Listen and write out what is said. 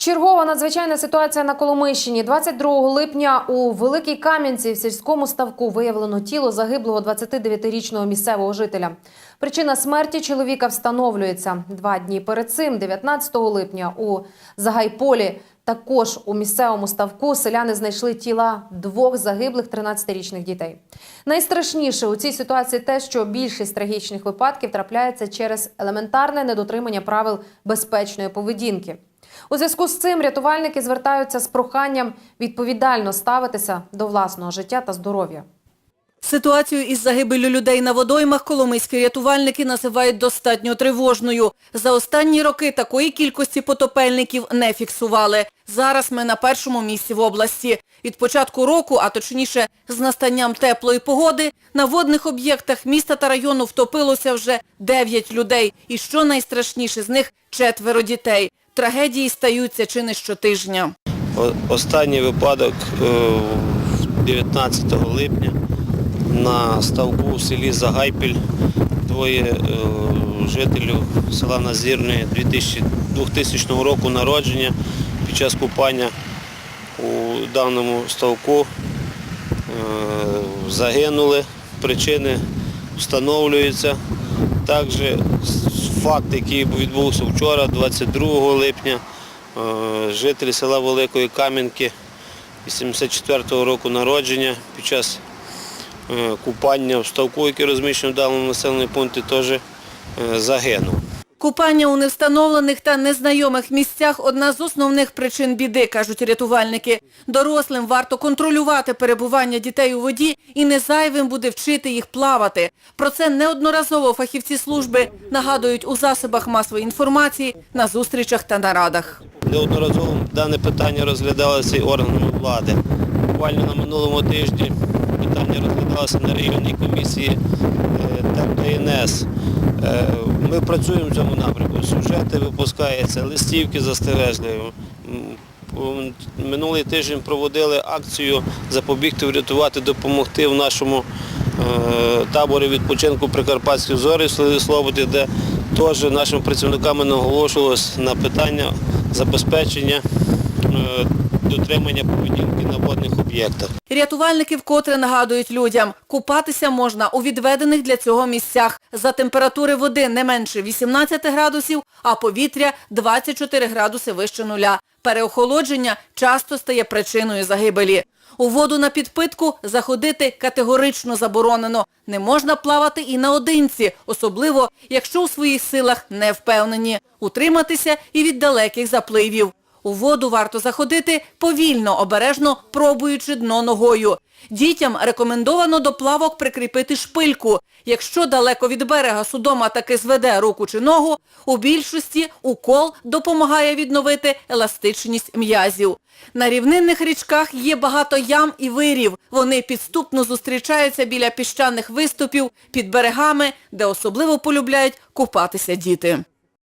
Чергова надзвичайна ситуація на Коломийщині. 22 липня у Великій Кам'янці в сільському ставку виявлено тіло загиблого 29-річного місцевого жителя. Причина смерті чоловіка встановлюється. Два дні перед цим, 19 липня, у Загайполі, також у місцевому ставку селяни знайшли тіла двох загиблих 13-річних дітей. Найстрашніше у цій ситуації те, що більшість трагічних випадків трапляється через елементарне недотримання правил безпечної поведінки. У зв'язку з цим рятувальники звертаються з проханням відповідально ставитися до власного життя та здоров'я. Ситуацію із загибелю людей на водоймах коломийські рятувальники називають достатньо тривожною. За останні роки такої кількості потопельників не фіксували. Зараз ми на першому місці в області. Від початку року, а точніше з настанням теплої погоди, на водних об'єктах міста та району втопилося вже 9 людей. І що найстрашніше, з них четверо дітей. Трагедії стаються чи не щотижня. Останній випадок е, 19 липня на ставку у селі Загайпіль двоє е, жителів села Назірне 2000 2000 року народження під час купання у даному ставку е, загинули. Причини встановлюються. Також факт, який відбувся вчора, 22 липня, жителі житель села Великої Кам'янки 84-го року народження під час е, купання в ставку, який розміщений в даному населеному пункті, теж е, загинув. Купання у невстановлених та незнайомих місцях – одна з основних причин біди, кажуть рятувальники. Дорослим варто контролювати перебування дітей у воді і не зайвим буде вчити їх плавати. Про це неодноразово фахівці служби нагадують у засобах масової інформації, на зустрічах та нарадах. Неодноразово дане питання розглядалося і органами влади. Буквально на минулому тижні питання розглядалося на районній комісії е, ДНС. Е, Ми працюємо в цьому напрямку. Сюжети випускаються, листівки застережливі. Минулий тиждень проводили акцію запобігти, врятувати, допомогти в нашому е, таборі відпочинку Прикарпатські зорі в Слободі, де теж нашими працівниками наголошувалось на питання забезпечення дотримання поведінки на водних об'єктах. Рятувальники вкотре нагадують людям, купатися можна у відведених для цього місцях. За температури води не менше 18 градусів, а повітря 24 градуси вище нуля. Переохолодження часто стає причиною загибелі. У воду на підпитку заходити категорично заборонено. Не можна плавати і наодинці, особливо, якщо у своїх силах не впевнені. Утриматися і від далеких запливів. У воду варто заходити повільно, обережно пробуючи дно ногою. Дітям рекомендовано до плавок прикріпити шпильку. Якщо далеко від берега судома таки зведе руку чи ногу, у більшості укол допомагає відновити еластичність м'язів. На рівнинних річках є багато ям і вирів. Вони підступно зустрічаються біля піщаних виступів, під берегами, де особливо полюбляють купатися діти.